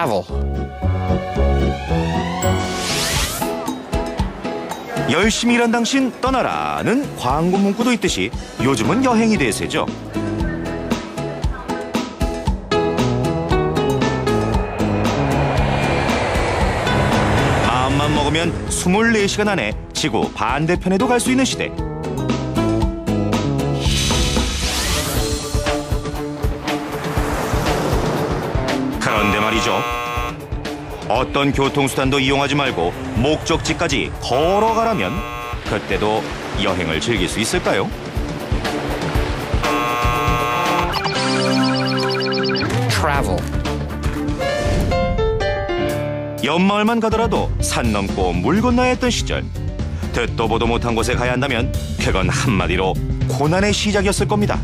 travel. 열심히 일한 당신 떠나라는 광고 문구도 있듯이 요즘은 여행이 대세죠. 마음만 먹으면 24시간 안에 지구 반대편에도 갈 수 있는 시대. 그런데 말이죠. 어떤 교통수단도 이용하지 말고 목적지까지 걸어가라면 그때도 여행을 즐길 수 있을까요? Travel. 연마을만 가더라도 산 넘고 물 건너야 했던 시절 듣도 보도 못한 곳에 가야 한다면 그건 한마디로 고난의 시작이었을 겁니다.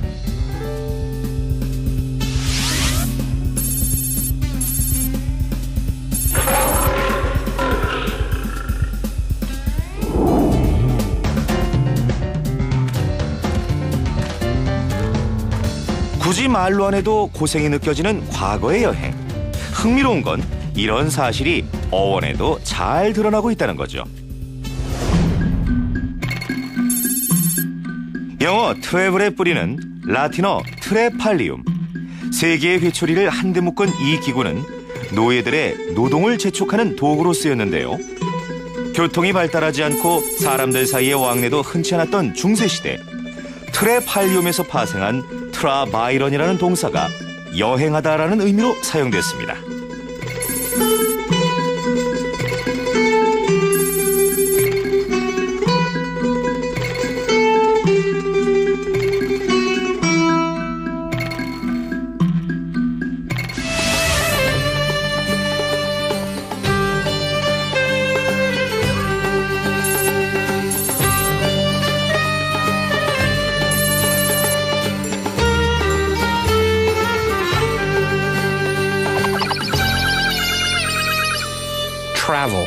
굳이 말로 안 해도 고생이 느껴지는 과거의 여행. 흥미로운 건 이런 사실이 어원에도 잘 드러나고 있다는 거죠. 영어 트래블의 뿌리는 라틴어 트레팔리움. 세계의 회초리를 한데 묶은 이 기구는 노예들의 노동을 재촉하는 도구로 쓰였는데요. 교통이 발달하지 않고 사람들 사이의 왕래도 흔치 않았던 중세시대 트레팔리움에서 파생한 트라바이런이라는 동사가 여행하다라는 의미로 사용됐습니다. Travel.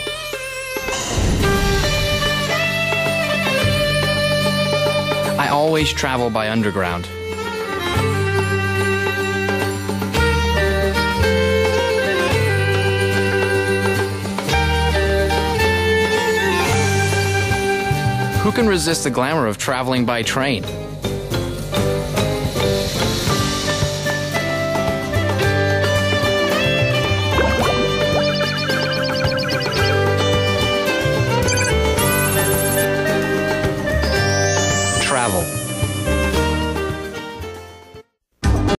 I always travel by underground. Who can resist the glamour of traveling by train? 哦。